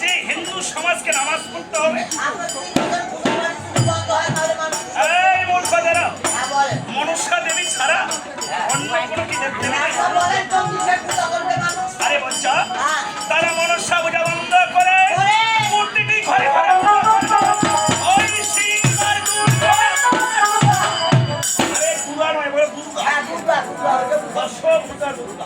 যে হিন্দু সমাজকে নামাজ পড়তে হবে। মনসা দেবী ছাড়া অন্য কোনো কি দেবী আরে বাচ্চা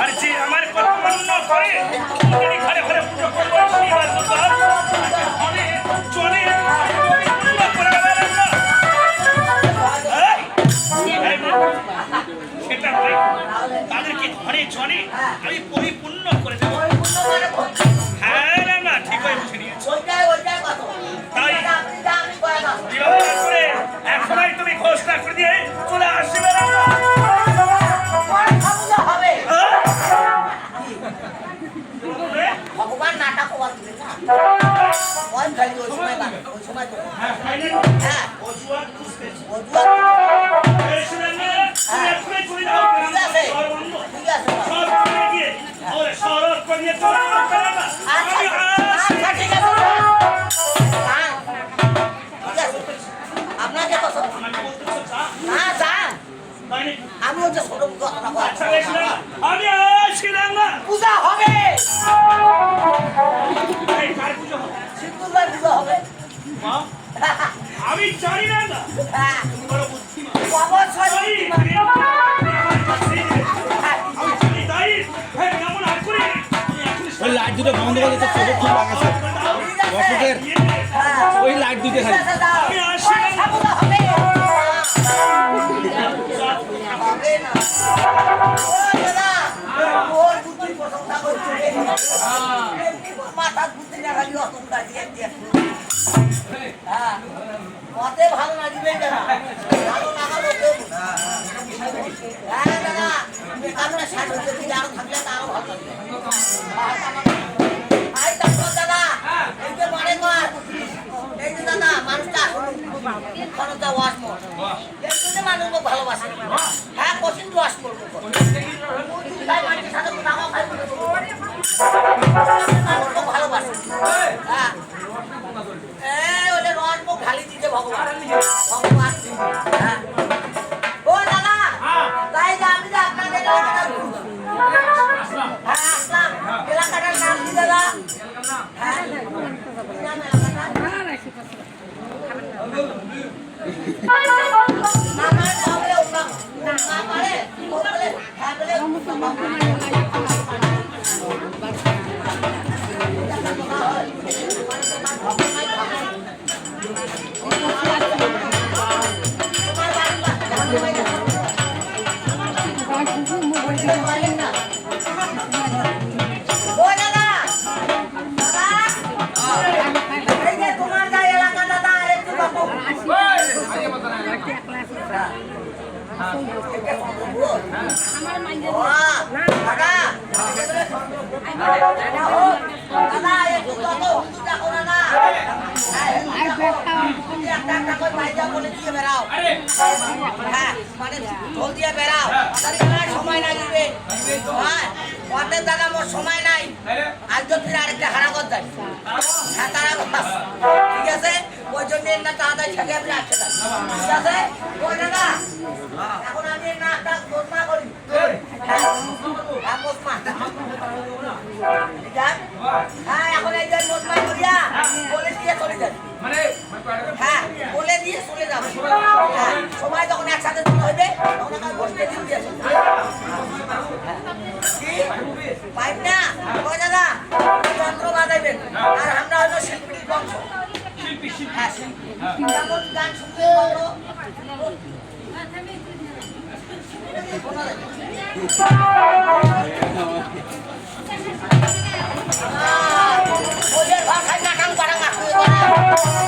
আর যে আমার কথা অন্য করে ঘরে ঘরে পুজো করব Oh, লাইট দুটো বন্ধ করে দিতে চোখে খুব লাগাছে দর্শকের ওই লাইট দুটো খালি মাথা মতে ভালো লাগবে হ্যাঁ কোচিং ক্লাস করব। আমাদের দাদা মোর সময় নাই। আজ তো ফিরে আরেকটা হারাগত যাই হ্যাঁ তারা ঠিক আছে? ওই জন্য না তাড়াতাড়ি থেকে রাখতে যাই ঠিক আছে? ওই দাদা এখন আমি করি। হ্যাঁ হ্যাঁ ঠিক আছে? হ্যাঁ এখন এই যে গোসমা করিয়া বলে দিয়ে চলে যাই মানে হ্যাঁ বলে দিয়ে চলে যাবে। হ্যাঁ সময় যখন একসাথে Thank you.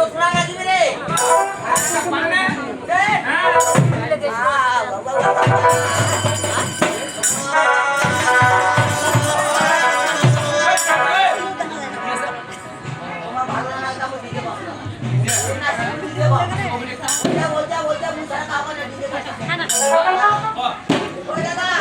ওই জায়গায়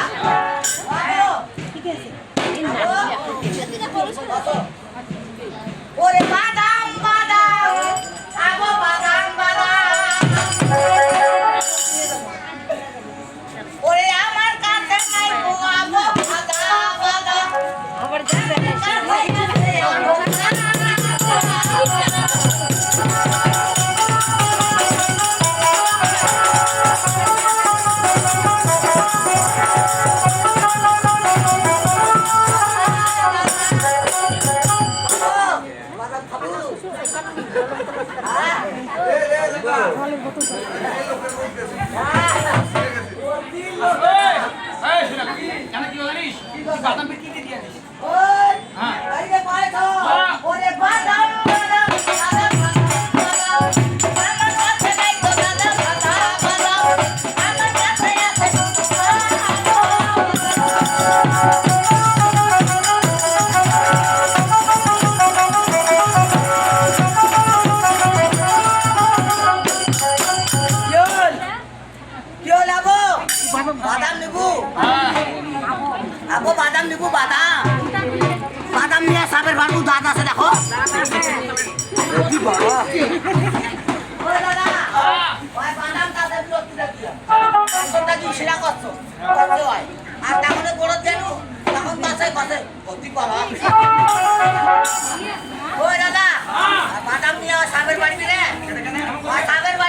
আবো বাদাম নিবু, বাদাম। বাদাম নিয়ে সাপের ভালু দাঁত আছে, দেখো। বড় আর তাহলে বড় যেন গতি পাওয়া ওই দাদা, বাদাম নিয়ে সাপের বাড়িবে রে সাপের বাড়িবে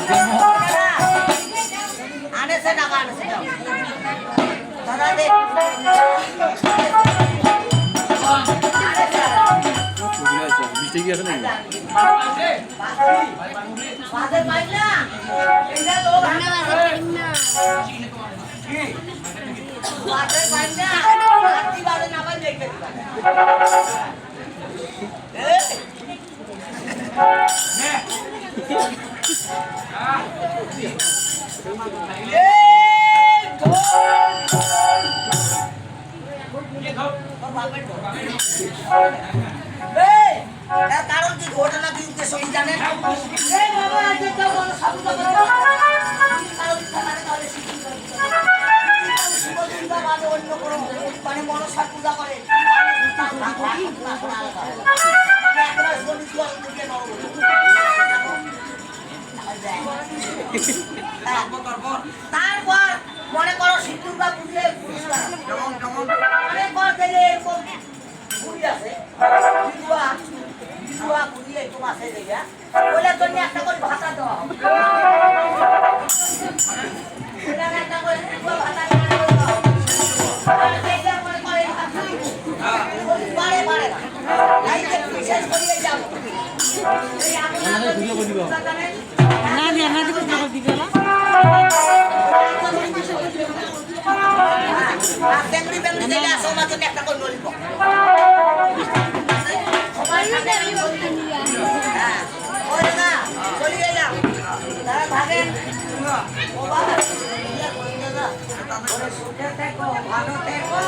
দিব দেবো আনেছে টাকা আনেছে দাদা দে মিষ্টি কি আছে নাকি বাদে পাইলা এইটা লোক বাদে পাইলা রাত্রি বাদে না পাই দেখবে এই কারণ কি ঘটনা কি উদ্দেশ্য জানেন অন্য কোনো মানে মনসার পূজা করে। মানে একবার তারপর মনে করো সিদ্ধুর বা এরকম পুরী আছে বিধবা বিধবা পুরী এরকম আছে জায়গা ওইটার জন্য একটা করে ভাতা দেওয়া হবে। একটা করে ভাতা থেকে জন্য একটা করে নলিপ ওই না চলে গেলাম তারা ভাগেন ও বাবা সুখে থেকো ভালো থেকো